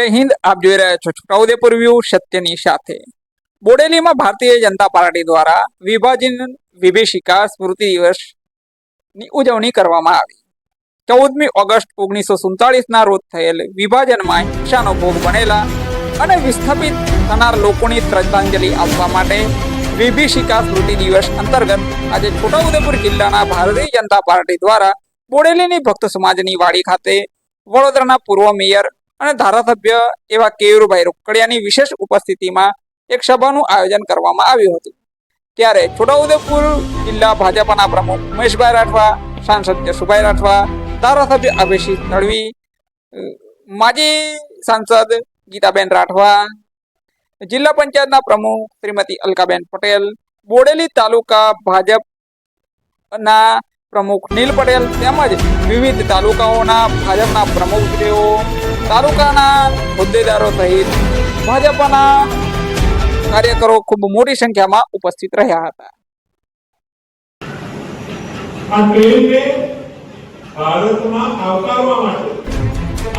જય હિન્દ, આપ જોઈ રહ્યા છો છોટાઉદેપુર વ્યૂ સત્યની સાથે. બોડેલીમાં ભારતીય જનતા પાર્ટી દ્વારા વિભાજન વિભીષિકા સ્મૃતિ દિવસની ઉજવણી કરવામાં આવી. ચૌદમી ઓગસ્ટ ઓગણીસો સુડતાલીસના રોજ થયેલ વિભાજનમાં હિંસાનો ભોગ બનેલા અને વિસ્થાપિત થનાર લોકોની શ્રદ્ધાંજલિ આપવા માટે વિભીષિકા સ્મૃતિ દિવસ અંતર્ગત આજે છોટાઉદેપુર જિલ્લાના ભારતીય જનતા પાર્ટી દ્વારા બોડેલીની ભક્ત સમાજની વાડી ખાતે વડોદરાના પૂર્વ મેયર અને ધારાસભ્ય એવા કેયુરભાઈ રોકડિયાની વિશેષ ઉપસ્થિતિમાં એક સભાનું આયોજન કરવામાં આવ્યું હતું. ત્યારે છોટાઉદેપુર જિલ્લા ભાજપના પ્રમુખ ઉમેશભાઈ રાઠવા, સાંસદ જસુભાઈ રાઠવા, ધારાસભ્ય અભિષેક તળવી માજી સાંસદ ગીતાબેન રાઠવા, જિલ્લા પંચાયતના પ્રમુખ શ્રીમતી અલકાબેન પટેલ, બોડેલી તાલુકા ભાજપના પ્રમુખ નીલ પટેલ તેમજ વિવિધ તાલુકાઓના ભાજપના પ્રમુખશ્રીઓ તાલુકાના હોદ્દેદારો સહિત ભાજપના કાર્યકરો ખૂબ મોટી સંખ્યામાં ઉપસ્થિત રહ્યા હતા. આ ટ્રેનને ભારતમાં આવકારવા માટે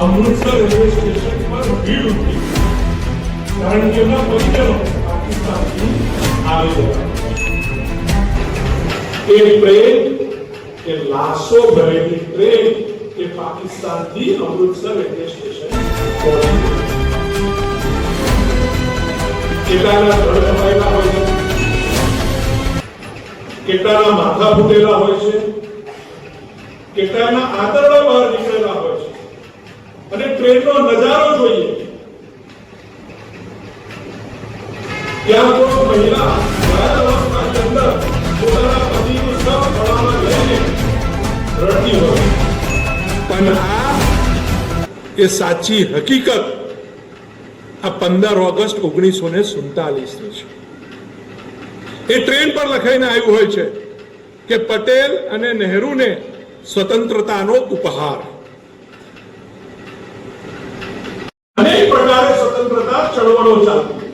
અમૃતસર રેલવે સ્ટેશન પર ભીડ ઉઠી. કારણ કે એમના પરિજનો પાકિસ્તાનથી આવી ગયા. એ પ્રેમ એ લાશો ભરેલી ટ્રેન એ પાકિસ્તાનથી અમૃતસર રેલવે સ્ટેશન કેટલાના ધડ દબાયેલા હોય છે? કેટલાના માથા ફૂટેલા હોય છે? કેટલાના આંતરડા બહાર નીકળેલા હોય છે? અને ટ્રેનનો નજારો જોઈએ. ત્યાં તો મહિલા અંદર પોતાના પતિનું શવ ખોળામાં લઈને રડતી હોય પણ એ સાચી હકીકત આ પંદર ઓગસ્ટ ઓગણીસો ને સુડતાલીસ છે. એ ટ્રેન પર લખાઈને આવ્યું હોય છે કે પટેલ અને નહેરુને સ્વતંત્રતાનો ઉપહાર. અનેક પ્રકારે સ્વતંત્રતા ચળવળો ચાલતી.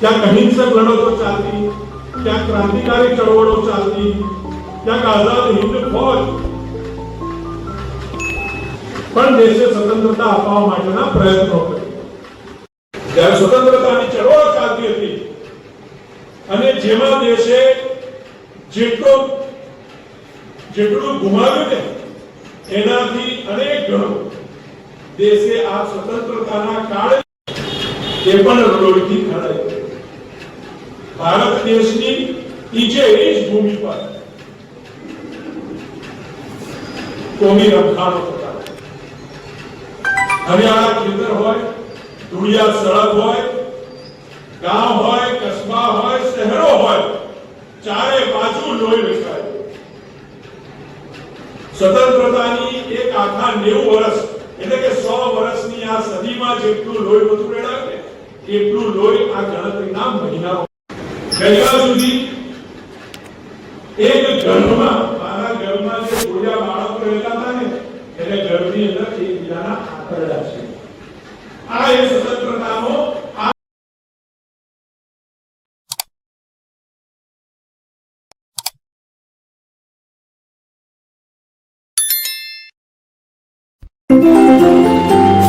ક્યાંક અહિંસક લડતો ચાલતી, ક્યાંક ક્રાંતિકારી ચળવળો ચાલતી, ક્યાંક આઝાદ હિન્દ ફોજ પણ દેશે સ્વતંત્રતા અપાવવા માટેના પ્રયત્નો જ્યારે સ્વતંત્રતાની ચળવળ ચાલતી હતી અને જેમાં દેશે જેટલો જેટલું ગુમાવ્યું ને, એનાથી અનેક ગણો દેશે આ સ્વતંત્રતાના કાળે એ પણ રોડથી ખડાય ભારત દેશની નીચે એ જ ભૂમિ પર કોમી રમખાણો હરિયાણા ખેતર હોય ધૂળિયા સડક હોય, ગામ હોય, કસ્બા હોય, શહેરો હોય, ચારે બાજુ લોહી વેચાય. સ્વતંત્રતાની એક આખા નેવું વર્ષ, એટલે કે સો વર્ષની આ સદીમાં જેટલું લોહી બધું રેડાય એટલું લોહી આ ગણતરીના મહિનાઓ ગઈકાલ સુધી એક ઘરમાં どうぞ。